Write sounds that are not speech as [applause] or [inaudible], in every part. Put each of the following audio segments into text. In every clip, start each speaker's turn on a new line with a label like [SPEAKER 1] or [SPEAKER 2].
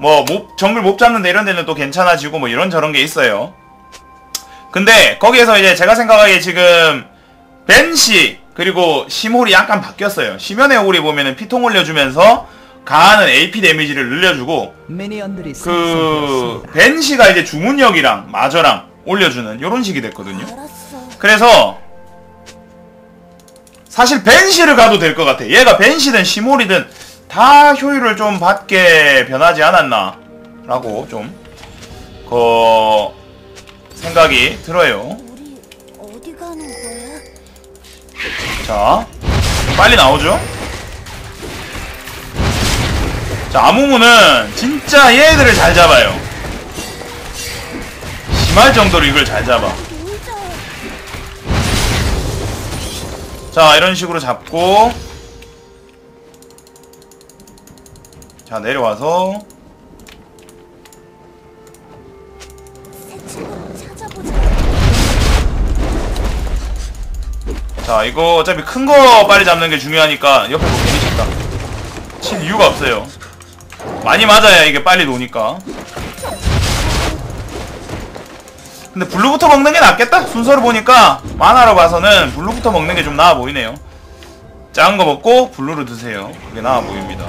[SPEAKER 1] 뭐, 몹, 정글 못 잡는데 이런 데는 또 괜찮아지고 뭐 이런저런 게 있어요. 근데, 거기에서 이제 제가 생각하기에 지금, 벤시, 그리고 시몰이 약간 바뀌었어요. 시면의 오리 보면은 피통 올려주면서, 강하는 AP 데미지를 늘려주고, 그. 벤시가 이제 주문력이랑 마저랑 올려주는 요런 식이 됐거든요. 그래서 사실 벤시를 가도 될 것 같아. 얘가 벤시든 시몰이든 다 효율을 좀 받게 변하지 않았나 라고 좀 그 생각이 들어요. 자 빨리 나오죠. 자 아무무는 진짜 얘들을 잘 잡아요. 심할 정도로 이걸 잘 잡아.
[SPEAKER 2] 자
[SPEAKER 1] 이런 식으로 잡고 자 내려와서.
[SPEAKER 2] 자
[SPEAKER 1] 이거 어차피 큰 거 빨리 잡는 게 중요하니까 옆에 뭐 괜히 쳤다. 칠 이유가 없어요. 많이 맞아야 이게 빨리 노니까. 근데 블루부터 먹는 게 낫겠다? 순서를 보니까 만화로 봐서는 블루부터 먹는 게 좀 나아 보이네요. 작은 거 먹고 블루를 드세요. 그게 나아 보입니다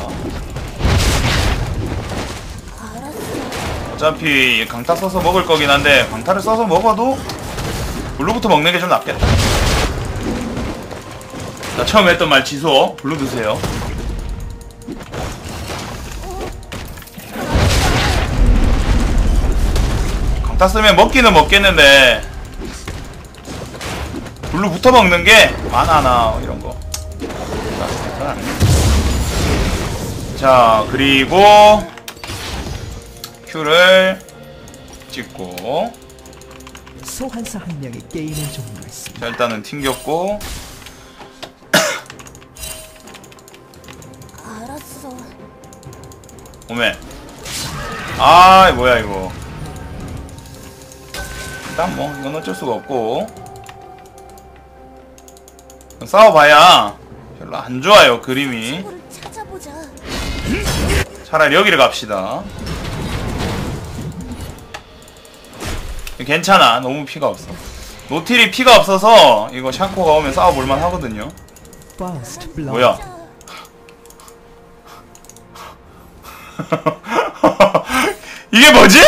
[SPEAKER 1] 어차피 강타 써서 먹을 거긴 한데 강타를 써서 먹어도 블루부터 먹는 게 좀 낫겠다. 자 처음 했던 말 취소. 블루 드세요. 강타 쓰면 먹기는 먹겠는데 블루부터 먹는 게 많아나 이런 거. 자 그리고 큐를 찍고
[SPEAKER 3] 소환사 한 명이 게임을 종료했습니다.
[SPEAKER 1] 자 일단은 튕겼고
[SPEAKER 2] 알았어.
[SPEAKER 1] 오메 아 뭐야 이거 일단 뭐 이건 어쩔 수가 없고 싸워봐야 별로 안 좋아요 그림이
[SPEAKER 2] 친구를 찾아보자.
[SPEAKER 1] 차라리 여기를 갑시다 괜찮아 너무 피가 없어 노틸이 피가 없어서 이거 샤코가 오면 싸워볼만 하거든요. 뭐야 [laughs] 이게 뭐지?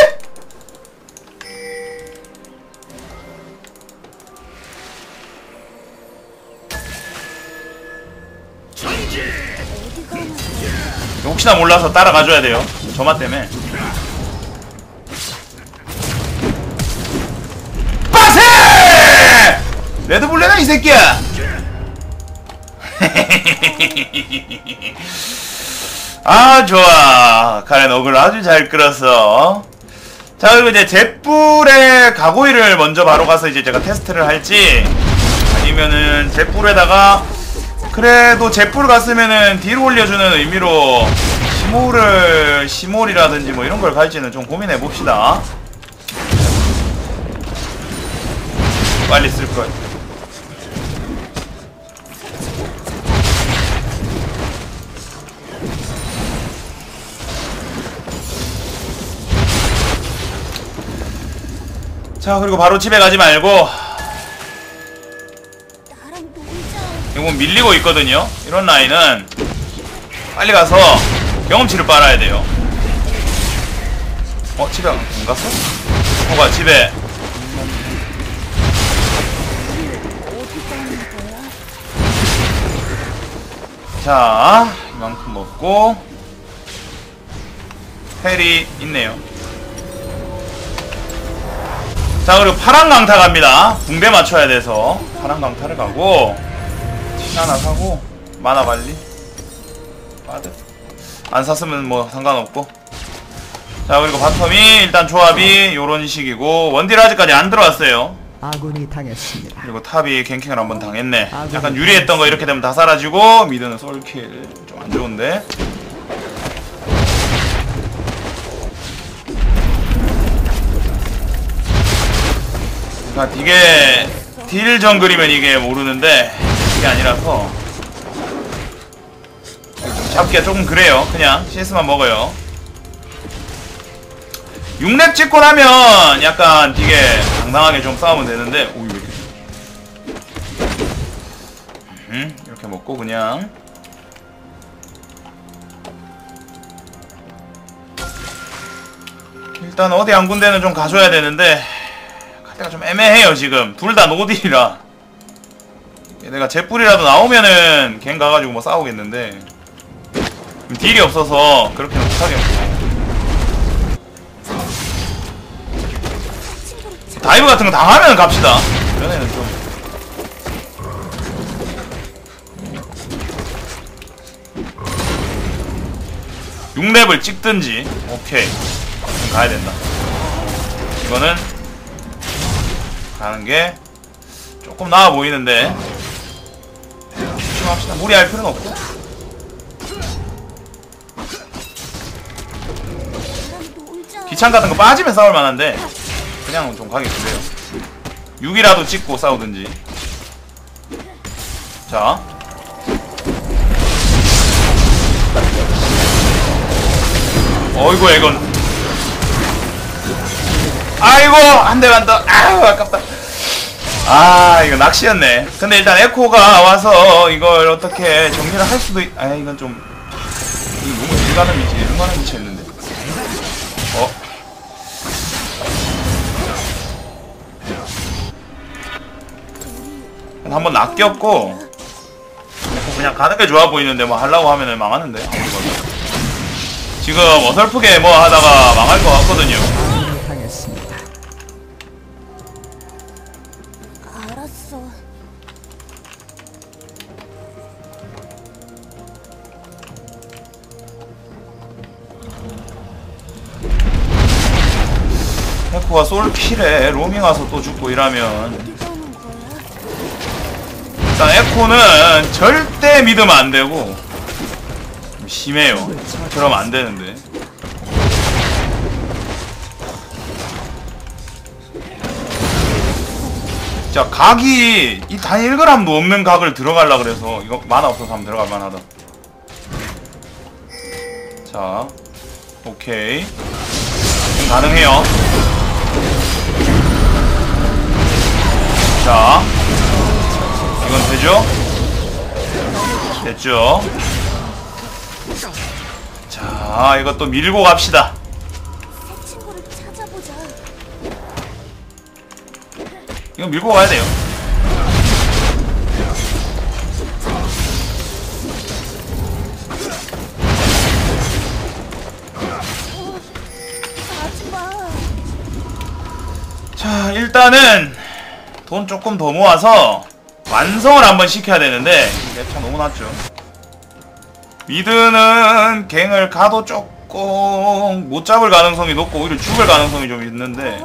[SPEAKER 1] 혹시나 몰라서 따라가줘야 돼요. 저만 때문에. 이 새끼야! [laughs] 아 좋아. 카렌 어글 아주 잘 끌었어 자 그리고 이제 잿불의 가고이를 먼저 바로 가서 이제 제가 테스트를 할지 아니면은 잿불에다가 그래도 잿불 갔으면은 뒤로 올려주는 의미로 시몰을 시몰이라든지 뭐 이런 걸 갈지는 좀 고민해 봅시다. 빨리 쓸걸 자 그리고 바로 집에 가지 말고. 이건 밀리고 있거든요. 이런 라인은 빨리 가서 경험치를 빨아야 돼요. 어 집에 안 갔어? 뭐가 집에? 자 이만큼 먹고 헬이 있네요. 자 그리고 파란 강타 갑니다. 붕대 맞춰야 돼서. 파란 강타를 가고 tin 하나 사고 만화 관리. 빠듯 안 샀으면 뭐 상관없고. 자 그리고 바텀이 일단 조합이 요런 식이고 원딜 아직까지 안 들어왔어요.
[SPEAKER 3] 아군이 당했습니다.
[SPEAKER 1] 그리고 탑이 갱킹을 한번 당했네. 약간 유리했던 거 이렇게 되면 다 사라지고 미드는 솔킬 좀 안 좋은데 그러니까 이게 딜 정글이면 이게 모르는데 이게 아니라서 좀 잡기가 조금 그래요. 그냥 CS만 먹어요. 6렙 찍고 나면 약간 되게 당당하게 좀 싸우면 되는데 오이 왜 이렇게. 음, 이렇게 먹고 그냥. 일단 어디 한 군데는 좀 가줘야 되는데 가기가 좀 애매해요 지금. 둘 다 노딜이라. 내가 제뿔이라도 나오면은 갱 가가지고 뭐 싸우겠는데. 지금 딜이 없어서 그렇게는 못하겠고 다이브 같은 거 당하면 갑시다. 이번에는 좀. 6렙을 찍든지. 오케이. 그럼 가야 된다. 이거는 가는 게 조금 나아 보이는데. 조심합시다. 무리할 필요는 없고. 기창 같은 거 빠지면 싸울 만한데 그냥 좀 가기 그래요. 6이라도 찍고 싸우든지. 자. 어이구 이건. 아이고 한 대만 더 아우 아깝다 아 이거 낚시였네. 근데 일단 에코가 와서 이걸 어떻게 정리를 할 수도 있... 아 이건 좀 이거 너무 일가는 위치 일가는 위치였는데. 어? 한번 낚였고 그냥 가는 게 좋아 보이는데 뭐 하려고 하면은 망하는데. 지금 어설프게 뭐 하다가 망할 것 같거든요 해코가 솔킬에 로밍 와서 또 죽고 이러면? 일단 에코는 절대 믿으면 안 되고. 좀 심해요. 그러면 안 되는데. 자 각이 이단 1g도 없는 각을 들어가려 그래서 이거 만화 없어서 한번 들어갈 만하다. 자 오케이. 가능해요 자 이건 되죠? 됐죠? 자, 이것도 밀고 갑시다. 이거 밀고 가야 돼요. 자, 일단은 돈 조금 더 모아서 완성을 한번 시켜야 되는데 참 너무 낮죠. 미드는 갱을 가도 조금 못 잡을 가능성이 높고 오히려 죽을 가능성이 좀 있는데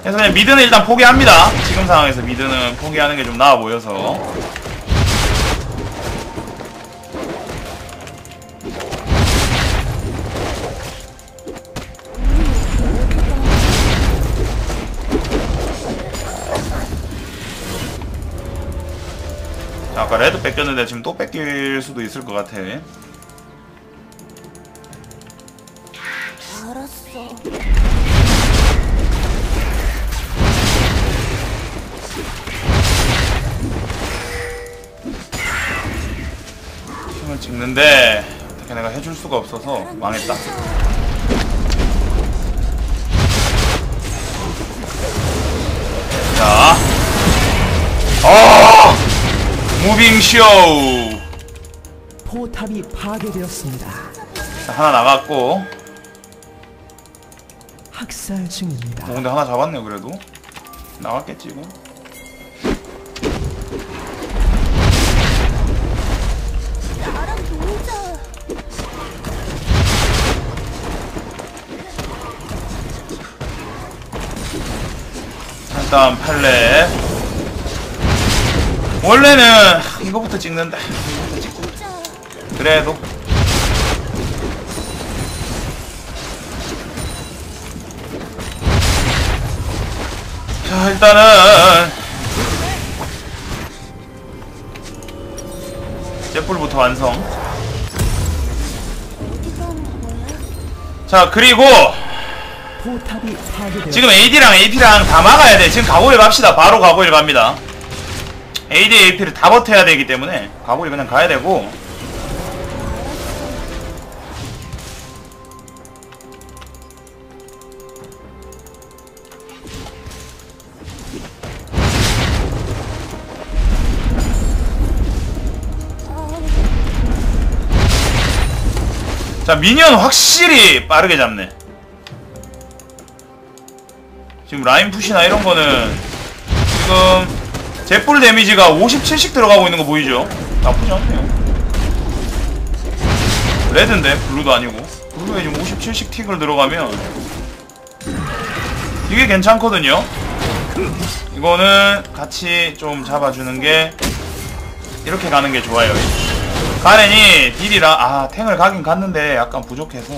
[SPEAKER 1] 그래서 그냥 미드는 일단 포기합니다. 지금 상황에서 미드는 포기하는 게 좀 나아 보여서 아까 레드 뺏겼는데 지금 또 뺏길 수도 있을 것 같아.
[SPEAKER 2] 알았어.
[SPEAKER 1] 힘을 찍는데 어떻게 내가 해줄 수가 없어서 망했다. 무빙쇼
[SPEAKER 3] 포탑이 파괴되었습니다.
[SPEAKER 1] 자, 하나 나갔고
[SPEAKER 3] 학살 중입니다.
[SPEAKER 1] 어, 근데 하나 잡았네 그래도 나왔겠지 이거. 일단 팔레 원래는 이거부터 찍는다. 이거부터 찍고 그래도. 자 일단은. jet불부터 완성? 자 그리고. 지금 AD랑 AP랑 다 막아야 돼. 지금 가고일 갑시다. 바로 가고일 갑니다 AD, AP를 다 버텨야 되기 때문에 가고일 그냥 가야 되고. 자 미니언 확실히 빠르게 잡네. 지금 라인 푸시나 이런 거는 지금 jet불 데미지가 57씩 들어가고 있는 거 보이죠? 나쁘지 않네요. 레드인데 블루도 아니고. 블루에 지금 57씩 틱을 들어가면 이게 괜찮거든요. 이거는 같이 좀 잡아주는 게 이렇게 가는 게 좋아요. 가렌이 딜이라 아 탱을 가긴 갔는데 약간 부족해서.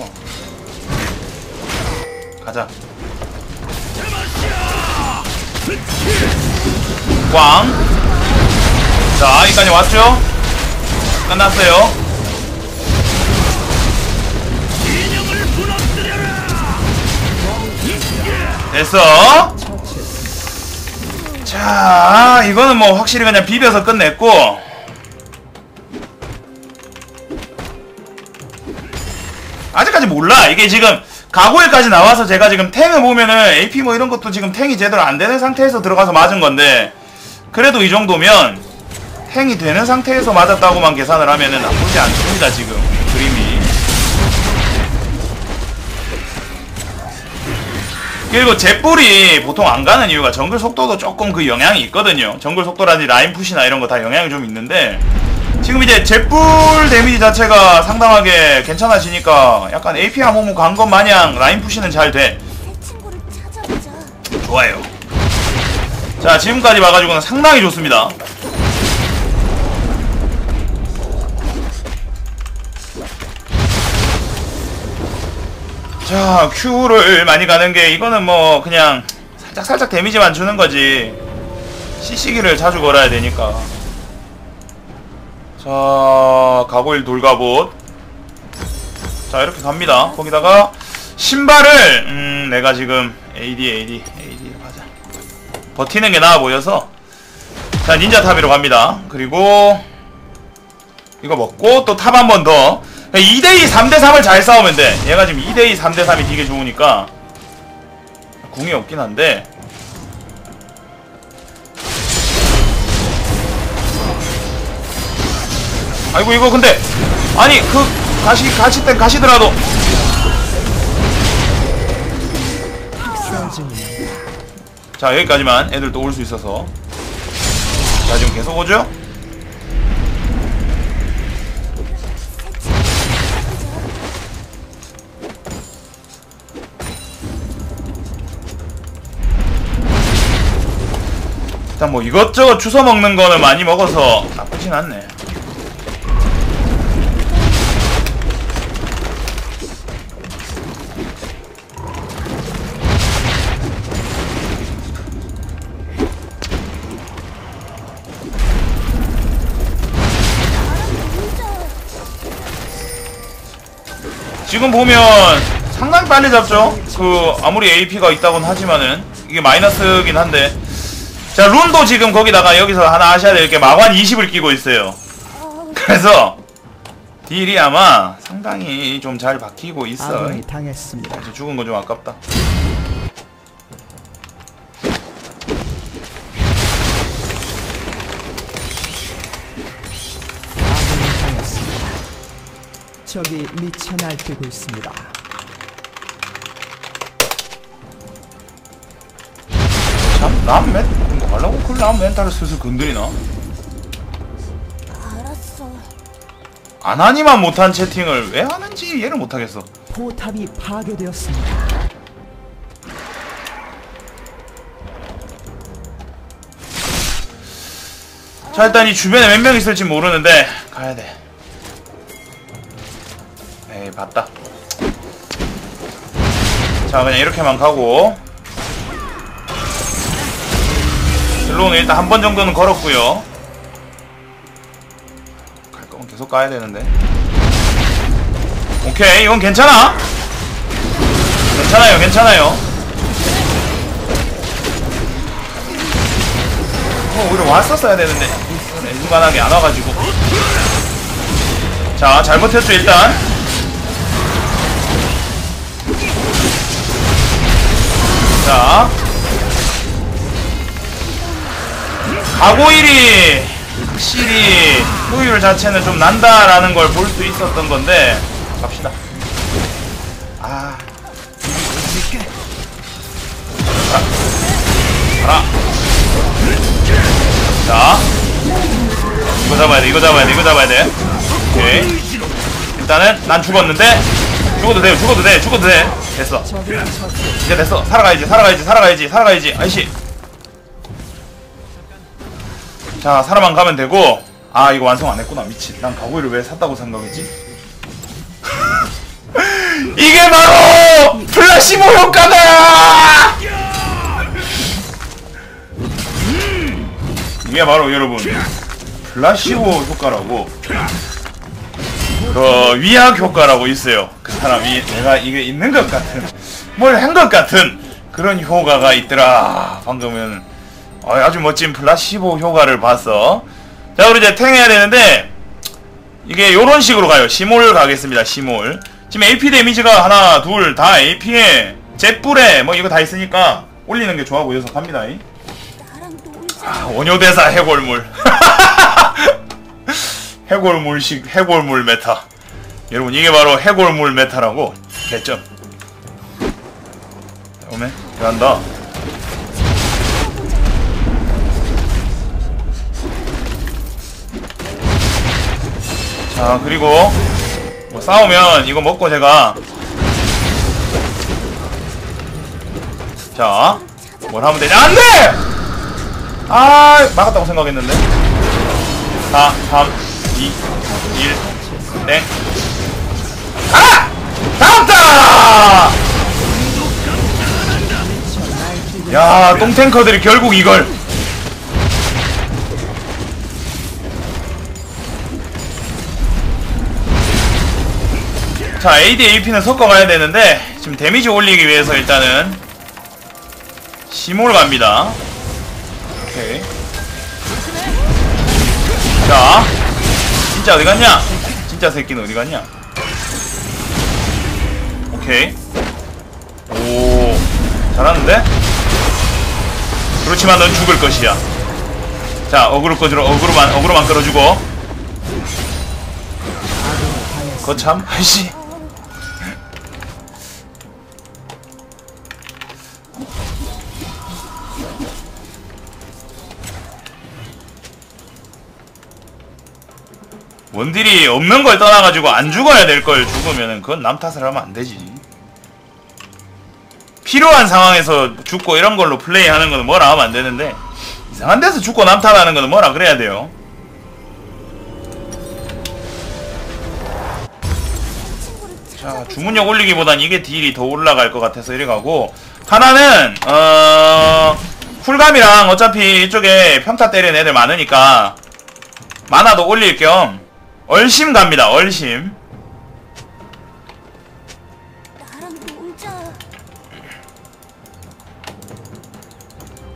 [SPEAKER 1] 가자 꽝. 자, 여기까지 왔죠? 끝났어요. 됐어. 자, 이거는 뭐 확실히 그냥 비벼서 끝냈고. 아직까지 몰라. 이게 지금 가고일까지 나와서 제가 지금 탱을 보면은 AP 뭐 이런 것도 지금 탱이 제대로 안 되는 상태에서 들어가서 맞은 건데 그래도 이 정도면 탱이 되는 상태에서 맞았다고만 계산을 하면은 나쁘지 않습니다. 지금 그림이. 그리고 jet불이 보통 안 가는 이유가 정글 속도도 조금 그 영향이 있거든요. 정글 속도라든지 라인 푸시나 이런 거 다 영향이 좀 있는데 지금 이제 jet불 데미지 자체가 상당하게 괜찮아지니까 약간 AP 암호무 간것 마냥 라인 푸시는 잘 돼.
[SPEAKER 2] 새 친구를 찾아보자.
[SPEAKER 1] 좋아요. 자, 지금까지 봐가지고는 상당히 좋습니다. 자, Q를 많이 가는 게 이거는 뭐 그냥 살짝 살짝 데미지만 주는 거지. CC기를 자주 걸어야 되니까. 자, 가고일 돌가봇. 자, 이렇게 갑니다. 거기다가 신발을 음, 내가 지금 AD, AD, 가자. 버티는 게 나아 보여서 자, 닌자 탑으로 갑니다. 그리고 이거 먹고 또 탑 한 번 더. 2대2, 3대3을 잘 싸우면 돼. 얘가 지금 2대2, 3대3이 되게 좋으니까 궁이 없긴 한데 아이고 이거 근데 아니 그 가시 가시 땐 가시더라도. 자 여기까지만 애들 또 올 수 있어서 자 지금 계속 오죠? 일단 뭐 이것저것 주워 먹는 거는 많이 먹어서 나쁘진 않네 지금 보면 상당히 빨리 잡죠? 그 아무리 AP가 있다곤 하지만은 이게 마이너스긴 한데 자 룬도 지금 거기다가 여기서 하나 하셔야 될 게 마관 20을 끼고 있어요
[SPEAKER 2] 어,
[SPEAKER 1] 그래서 딜이 아마 상당히 좀 잘 박히고 있어
[SPEAKER 3] 아군이 당했습니다.
[SPEAKER 1] 이제 죽은 거 좀 아깝다
[SPEAKER 3] 적이 미쳐 날뛰고 있습니다.
[SPEAKER 1] 참, 남 멘, 말라고 그남 멘탈을 슬슬 건드리나?
[SPEAKER 2] 알았어.
[SPEAKER 1] 안하니만 못한 채팅을 왜 하는지 이해를 못하겠어.
[SPEAKER 3] 포탑이 파괴되었습니다.
[SPEAKER 1] 자 일단 이 주변에 몇 명 있을지 모르는데 가야돼 에이 봤다. 자 그냥 이렇게만 가고 슬로우는 일단 한 번 정도는 걸었고요. 갈 거면 계속 가야 되는데. 오케이 이건 괜찮아. 괜찮아요 괜찮아요. 어, 오히려 왔었어야 되는데 애중간하게 안 와가지고 자 잘못했죠 일단 자 가고일이 확실히 효율 자체는 좀 난다라는 걸 볼 수 있었던 건데 갑시다. 아 가라 자. 이거 잡아야 돼 이거 잡아야 돼 이거 잡아야 돼. 오케이. 일단은 난 죽었는데 죽어도 돼 죽어도 돼 죽어도 돼. 됐어. 이제 됐어. 살아가야지 살아가야지 살아가야지 살아가야지. 아이씨. 자 살아만 가면 되고. 아 이거 완성 안 했구나. 미친. 난 가구이를 왜 샀다고 생각했지? [laughs] 이게 바로 플라시모 효과다! 이게 바로 여러분 플라시보 효과라고 그 위약 효과라고 있어요. 그 사람이 내가 이게 있는 것 같은 뭘 한 것 같은 그런 효과가 있더라. 방금은 어, 아주 멋진 플라시보 효과를 봤어. 자 우리 이제 탱 해야 되는데 이게 요런 식으로 가요. 시몰 가겠습니다. 시몰. 지금 AP 데미지가 하나 둘 다 AP에 jet불에 뭐 이거 다 있으니까 올리는 게 좋아 보여서 갑니다. 아, 원효대사 해골물 [laughs] 해골물식 해골물 메타. 여러분 이게 바로 해골물 메타라고 개점 오메 잘한다. 자 그리고 뭐 싸우면 이거 먹고 제가 자 뭘 하면 되냐? 안돼! 아 막았다고 생각했는데. 4 3 2 1 땡. 아! 나왔다! 야, 똥탱커들이 결국 이걸. 자, AD, AP는 섞어가야 되는데, 지금 데미지 올리기 위해서 일단은, 시몰 갑니다. 오케이. 자, 진짜 어디 갔냐? 진짜 새끼는 어디 갔냐? 오케이. 오, 잘하는데? 그렇지만 넌 죽을 것이야. 자, 어그로 꺼주러, 어그로만, 어그로만 끌어주고. 거참, [laughs] 아이씨. 원딜이 없는 걸 떠나가지고 안 죽어야 될 걸 죽으면은 그건 남 탓을 하면 안 되지. 필요한 상황에서 죽고 이런 걸로 플레이하는 거는 뭐라 하면 안 되는데 이상한 데서 죽고 남 탓하는 거는 뭐라 그래야 돼요. 자 주문력 올리기보단 이게 딜이 더 올라갈 것 같아서 이래 가고 하나는 어 쿨감이랑 어차피 이쪽에 평타 때리는 애들 많으니까 만화도 올릴 겸 얼심 갑니다 얼심.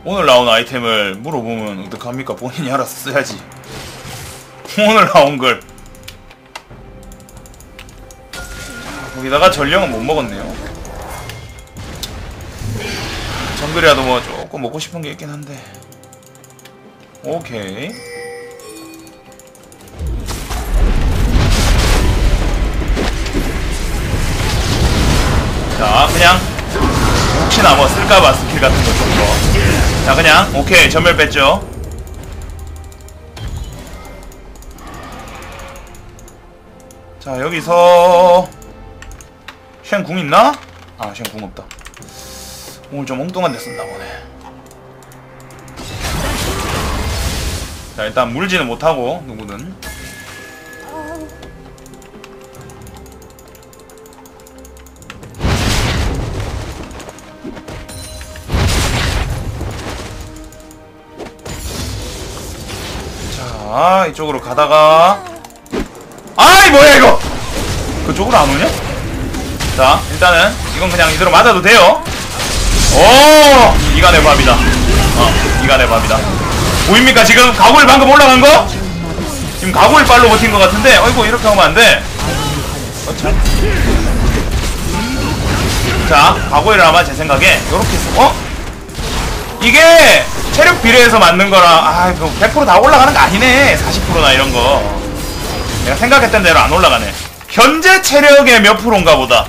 [SPEAKER 1] 오늘 나온 아이템을 물어보면 어떡합니까? 본인이 알아서 써야지. 오늘 나온 걸. 거기다가 전령은 못 먹었네요. 정글이라도 뭐 조금 먹고 싶은 게 있긴 한데. 오케이 혹시나 뭐 쓸까봐 스킬 같은 거 정도 자 그냥 오케이. 전멸 뺐죠? 자 여기서 쉔 궁 있나? 아 쉔 궁 없다. 오늘 좀 엉뚱한 데 쓴다 보네. 자 일단 물지는 못하고 누구든 자 이쪽으로 가다가. 아이 뭐야 이거! 그쪽으로 안 오냐? 자 일단은 이건 그냥 이대로 맞아도 돼요. 오 이간의 밥이다. 어 이간의 밥이다. 보입니까 지금? 가구일 방금 올라간 거? 지금 가구일 빨로 버틴 것 같은데? 어이구 이렇게 하면 안돼. 어참 자 가구일을 아마 제 생각에 요렇게 해서 어? 이게 체력 비례해서 맞는 거라 아, 100%다 올라가는 거 아니네. 40%나 이런 거. 내가 생각했던 대로 안 올라가네. 현재 체력의 몇 프로인가 보다.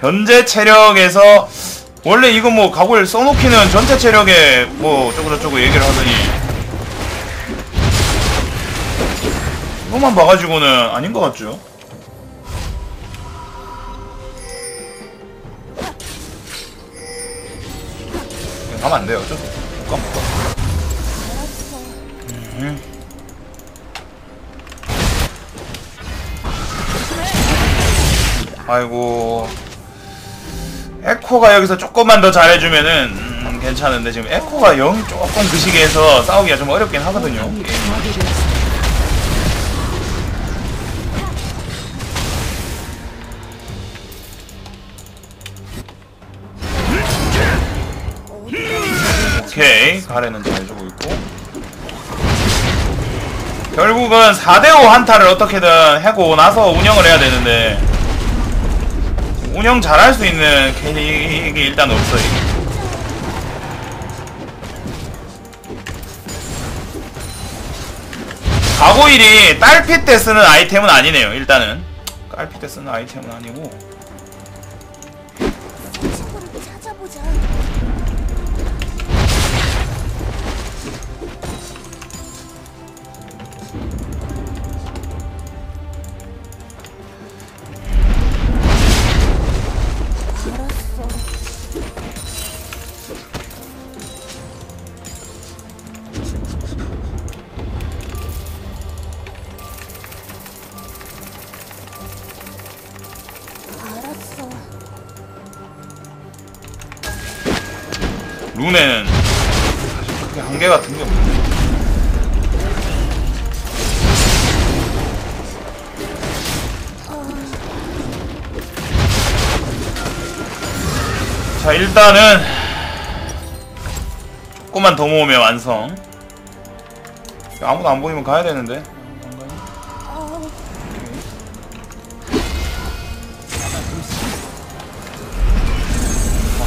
[SPEAKER 1] 현재 체력에서 원래 이거 뭐 각오를 써놓기는 전체 체력에 뭐 어쩌고 저쩌고 얘기를 하더니 이것만 봐가지고는 아닌 것 같죠? 가면 안 돼요. 어 가. 음. 아이고 에코가 여기서 조금만 더 잘해주면은 음, 괜찮은데 지금 에코가 영 조금 그 시기에서 싸우기가 좀 어렵긴 하거든요. 오케 이 가래는 잘 주고 있고. 결국은 4대5 한타를 어떻게든 해고 나서 운영을 해야 되는데 운영 잘할 수 있는 캐릭이 일단 없어요. 가고일이 딸피 때 쓰는 아이템은 아니네요 일단은. 딸피 때 쓰는 아이템은 아니고.
[SPEAKER 2] 찾아보자.
[SPEAKER 1] 룬에는 사실 크게 한계 같은 게 없는데 자 일단은 조금만 더 모으면 완성. 아무도 안 보이면 가야 되는데.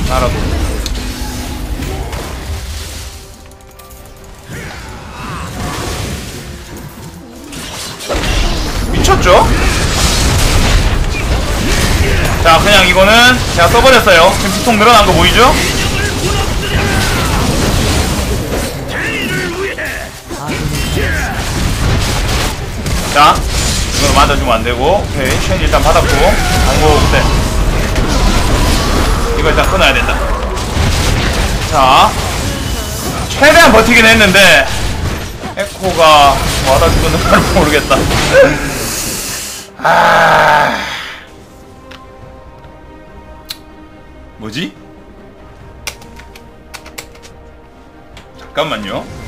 [SPEAKER 1] 나라도 미쳤죠? 자 그냥 이거는 제가 써버렸어요 지금 피통 늘어난 거 보이죠? 자 이걸 맞아주면 안되고 오케이 쉔 일단 받았고 아이고 그때 이거 일단 끊어야 된다. 자, 최대한 버티긴 했는데 에코가 와다 죽었는 걸 [laughs] 모르겠다. 아, 뭐지? 잠깐만요.